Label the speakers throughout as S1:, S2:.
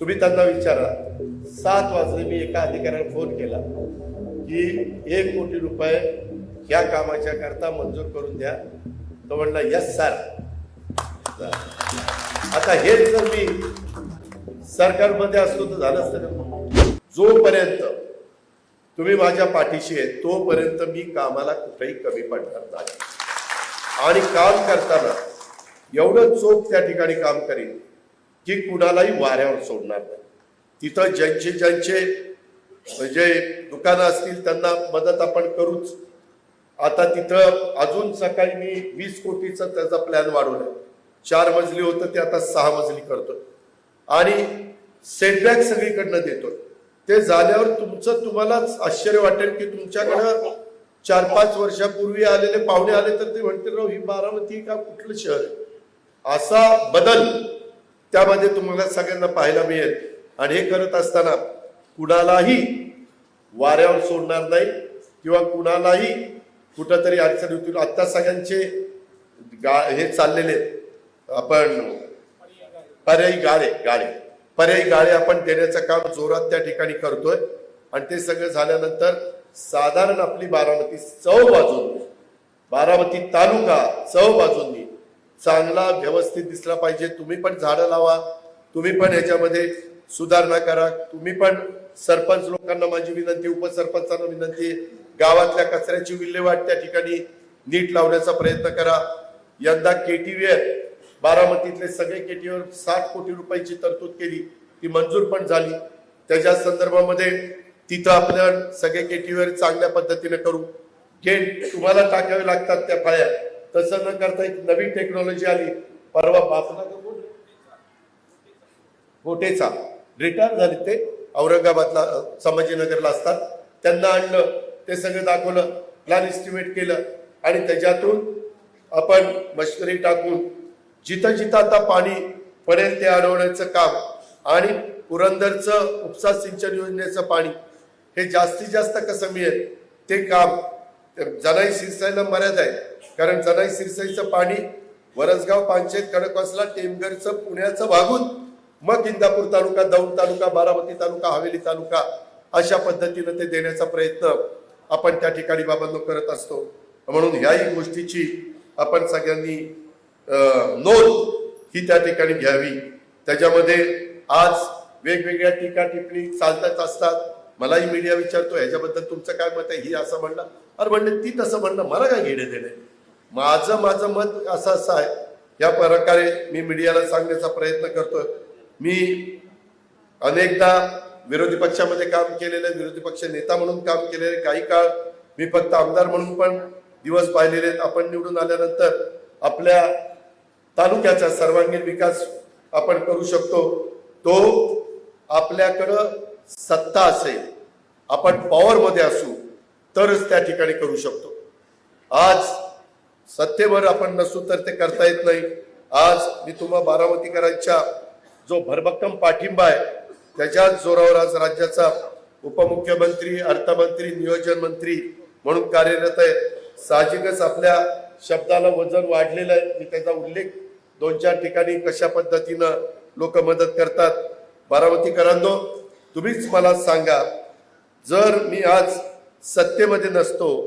S1: तुम्ही त्यांना विचारा. सात वाजले मी एका अधिकाऱ्याला फोन केला की एक कोटी रुपये या कामाच्या करता मंजूर करून द्या. तो म्हणला यस सर आता हे जर मी सरकारमध्ये असतो तर झालं असतं जोपर्यंत तुम्ही माझ्या पाठीशी आहे तोपर्यंत मी कामाला कुठेही कमी पडणार नाही. आणि काम करताना एवढं चोख त्या ठिकाणी काम करीन की कुणालाही वाऱ्यावर सोडणार नाही. तिथं ज्यांचे ज्यांचे म्हणजे दुकानं असतील त्यांना मदत आपण करूच. आता तिथं अजून सकाळी मी वीस कोटीचा त्याचा प्लॅन वाढवलाय. चार मजली होतं ते आता सहा मजली करतोय. आणि सेटबॅक सगळीकडनं देतोय. ते झाल्यावर तुमचं तुम्हालाच आश्चर्य वाटेल की तुमच्याकडं चार पाच वर्षापूर्वी आलेले पाहुणे आले तर ते म्हणतील राव ही बारामती का कुठलं शहर असा बदल त्यामध्ये तुम्हाला सगळ्यांना पाहायला मिळेल. आणि हे करत असताना कुणालाही वाऱ्यावर सोडणार नाही किंवा कुणालाही कुठंतरी अडचण होतील आत्ता सगळ्यांचे गा हे चाललेले आहेत. आपण पर्यायी गाळे गाळे. पर्यायी गाळे आपण देण्याचं काम जोरात त्या ठिकाणी करतोय. आणि ते सगळं झाल्यानंतर साधारण आपली बारामती चव बाजून बारामती तालुका चव बाजूंनी चांगला व्यवस्थित दिसला पाहिजे. तुम्ही पण झाडं लावा. तुम्ही पण याच्यामध्ये सुधारणा करा. तुम्ही पण सरपंच लोकांना माझी विनंती उपसरपंचांना विनंती गावातल्या कचऱ्याची विल्हेवाट त्या ठिकाणी नीट लावण्याचा प्रयत्न करा. यंदा केटीवेअर बारामतीतले सगळे केटीवर साठ कोटी रुपयाची तरतूद केली. ती मंजूर पण झाली. त्याच्या संदर्भामध्ये तिथं आपल्या सगळे केटीवेअर चांगल्या पद्धतीने करू. गेट तुम्हाला टाकावे लागतात त्या फळ्या. तसं न करता एक नवीन टेक्नॉलॉजी आली. परवा बापला का गोटेचा रिटायर झाले ते. औरंगाबादला संभाजीनगरला असतात. त्यांना आणलं. ते सगळं दाखवलं. प्लॅन एस्टिमेट केलं. आणि त्याच्यातून आपण मशिनरी टाकून जिथं जिथं आता पाणी पडेल ते अडवण्याचं काम आणि पुरंदरचं उपसा सिंचन योजनेचं पाणी हे जास्तीत जास्त कसं मिळेल ते काम जनाई सिरसाईला मर्यादा आहे. कारण जनाई सिरसाईचं पाणी वरसगाव पांचेत खडकवासला टेमघरचं पुण्याचं भागून मग इंदापूर तालुका दौंड तालुका बारामती तालुका हवेली तालुका अशा पद्धतीनं ते देण्याचा प्रयत्न आपण त्या ठिकाणी बाबांनो करत असतो. म्हणून ह्याही गोष्टीची आपण सगळ्यांनी नोंद ही त्या ठिकाणी घ्यावी. त्याच्यामध्ये आज वेगवेगळ्या टीका टिप्पणी चालतच असतात. मलाही मीडिया विचारतो ह्याच्याबद्दल तुमचं काय मत आहे? ही असं म्हणलं. अरे म्हणलं ती तसं म्हणलं मला काय घेणे देणे माझं माझं मत असं असं आहे. या प्रकारे मी मीडियाला सांगण्याचा प्रयत्न करतोय. मी अनेकदा विरोधी पक्षामध्ये काम केलेलं आहे, विरोधी पक्ष नेता म्हणून काम केलेलं आहे. काही काळ मी फक्त आमदार म्हणून पण दिवस पाहिलेले आहेत. आपण निवडून आल्यानंतर आपल्या तालुक्याचा सर्वांगीण विकास आपण करू शकतो. तो आपल्याकडं सत्ता असेल आपण पॉवरमध्ये असू तरच त्या ठिकाणी करू शकतो. आज सत्तेवर आपण नसू तर ते करता येत नाही. आज मी तुम्हा बारामतीकरांच्या जो भरभक्कम पाठिंबा आहे त्याच्याच जोरावर आज राज्याचा उपमुख्यमंत्री अर्थमंत्री नियोजन मंत्री म्हणून कार्यरत आहे साहजिकच आपल्या शब्दाला वजन वाढलेलं आहे. मी त्याचा उल्लेख दोन चार ठिकाणी कशा पद्धतीनं लोक मदत करतात. बारामतीकरांनो तुम्हीच मला सांगा जर मी आज सत्तेमध्ये नसतो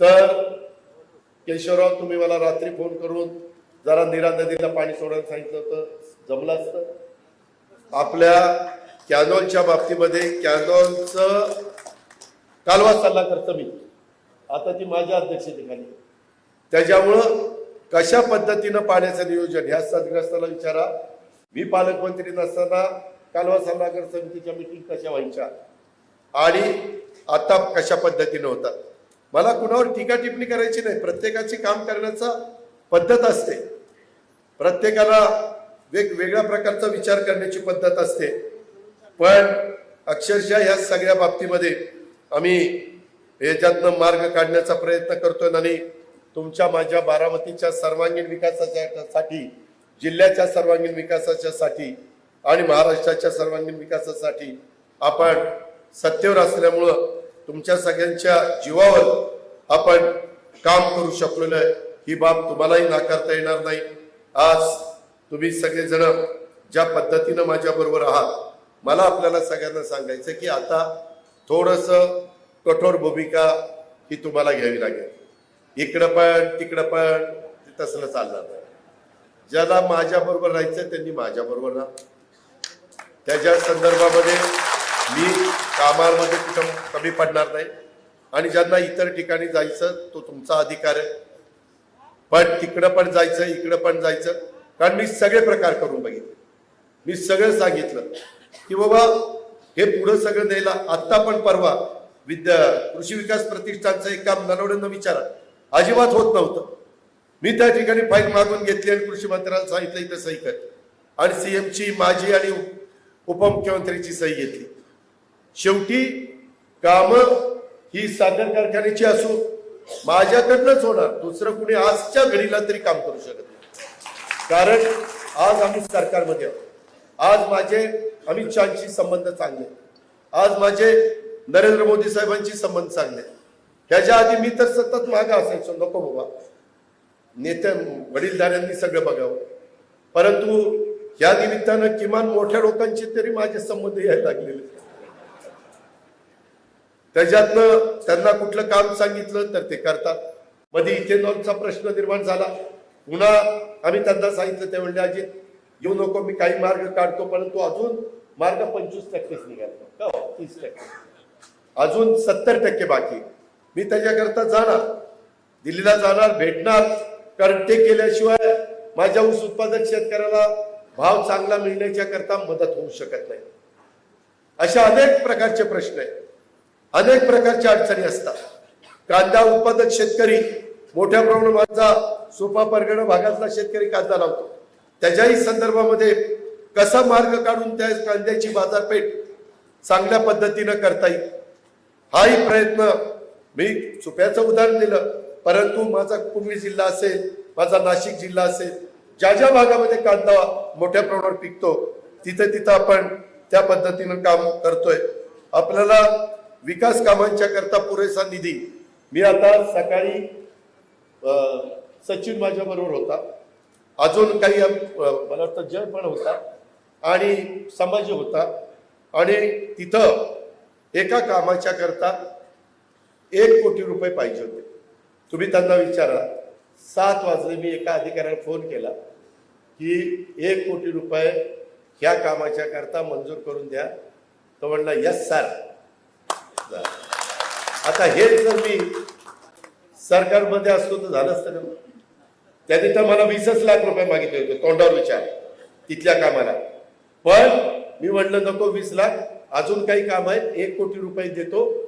S1: तर केशवराव तुम्ही मला रात्री फोन करून जरा नीरा नदीला पाणी सोडायला सांगितलं होतं. जमलं असतं? आपल्या कॅनॉलच्या बाबतीमध्ये कॅनॉलचं कालवा सल्ला करतो मी. आता ती माझ्या अध्यक्षतेखाली. त्याच्यामुळं कशा पद्धतीनं पाण्याचं नियोजन ह्या सदग्रस्ताला विचारा. मी पालकमंत्री नसताना कालवा सल्लागार समितीच्या मिटिंग कशा व्हायच्या? आणि आता कशा पद्धतीने होतात? मला कुणावर टीका टिप्पणी करायची नाही. प्रत्येकाची काम करण्याचा पद्धत असते. प्रत्येकाला वेगवेगळ्या प्रकारचा विचार करण्याची पद्धत असते. पण अक्षरशः ह्या सगळ्या बाबतीमध्ये आम्ही याच्यातनं मार्ग काढण्याचा प्रयत्न करतोय. आणि तुमच्या माझ्या बारामतीच्या सर्वांगीण विकासाच्या साठी जिल्ह्याच्या सर्वांगीण विकासाच्या साठी आणि महाराष्ट्राच्या सर्वांगीण विकासासाठी आपण सत्तेवर असल्यामुळं तुमच्या सगळ्यांच्या जीवावर आपण काम करू शकलेलं आहे. ही बाब तुम्हालाही नाकारता येणार नाही. आज तुम्ही सगळेजण ज्या पद्धतीनं माझ्याबरोबर आहात मला आपल्याला सगळ्यांना सांगायचं की आता थोडंसं कठोर भूमिका ही तुम्हाला घ्यावी लागेल. इकडं पण तिकडं पण ते तसलं चालणार नाही. ज्याला माझ्याबरोबर राहायचं त्यांनी माझ्याबरोबर राहा. त्याच्या संदर्भामध्ये मी कामामध्ये कुठं कमी पडणार नाही. आणि ज्यांना इतर ठिकाणी जायचं तो तुमचा अधिकार आहे. पण तिकडं पण जायचं इकडं पण जायचं. कारण मी सगळे प्रकार करून बघितले. मी सगळं सांगितलं की बाबा हे पुढं सगळं द्यायला आत्ता पण परवा विद्या कृषी विकास प्रतिष्ठानचं एक काम नरवडेंना विचारा. अजिबात होत नव्हतं. मी त्या ठिकाणी फाईल मागून घेतली आणि कृषी मंत्र्याला सांगितलं इथं सही कर. आणि सीएमची माझी आणि उपमुख्यमंत्र्यांची सही घेतली. शेवटी कामं ही साखर कारखान्याची असो माझ्याकडनंच होणार दुसरं कुणी आजच्या घडीला तरी काम करू शकत नाही. कारण आज आम्ही सरकारमध्ये आहोत. आज माझे अमित शहाशी संबंध चांगले आज माझे नरेंद्र मोदी साहेबांशी संबंध चांगले ह्याच्या आधी मी तर सतत मागं असायचो नको बाबा. नेत्या वडीलधाऱ्यांनी सगळं बघावं. परंतु या निमित्तानं किमान मोठ्या लोकांचे तरी माझे संबंध यायला लागलेले. त्याच्यातनं त्यांना कुठलं काम सांगितलं तर ते करतात. मध्ये इथेनॉलचा प्रश्न निर्माण झाला. पुन्हा आम्ही त्यांना सांगितलं ते म्हणले अजित येऊ नको मी काही मार्ग काढतो परंतु अजून मार्ग पंचवीस टक्केच निघाला. हो? तीस टक्के. अजून सत्तर टक्के बाकी. मी त्याच्याकरता जाणार. दिल्लीला जाणार भेटणार. कारण ते केल्याशिवाय माझ्या ऊस उत्पादक शेतकऱ्याला भाव चांगला मिळण्याच्या करता मदत होऊ शकत नाही. अशा अनेक प्रकारचे प्रश्न आहेत. अनेक प्रकारच्या अडचणी असतात. कांदा उत्पादक शेतकरी मोठ्या प्रमाणात माझा सोपा परगणा भागातला शेतकरी कांदा लावतो. त्याच्याही संदर्भामध्ये कसा मार्ग काढून त्या कांद्याची बाजारपेठ चांगल्या पद्धतीनं करता येईल? हाही प्रयत्न मी चुप्याचं उदाहरण दिलं. परंतु माझा पुणे जिल्हा असेल माझा नाशिक जिल्हा असेल ज्या ज्या भागामध्ये कांदा मोठ्या प्रमाणावर पिकतो तिथे तिथं आपण त्या पद्धतीनं काम करतोय. आपल्याला विकास कामांच्या करता पुरेसा निधी मी आता सकाळी सचिन माझ्या बरोबर होता. अजून काही मला वाटतं जय पण होता आणि संभाजी होता. आणि तिथं एका कामाच्या करता एक कोटी रुपये पाहिजे होते. तुम्ही त्यांना विचारा. सात वाजले मी एका अधिकाऱ्याला फोन केला की एक कोटी रुपये ह्या कामाच्या करता मंजूर करून द्या. तो म्हणला यस सर आता हे जर मी सरकारमध्ये असतो तर झालं असतं ना तर मला वीसच लाख रुपये मागितले होते तोंडावर विचार तिथल्या कामाला. पण मी म्हणलं नको वीस लाख अजून काही काम आहेत एक कोटी रुपये देतो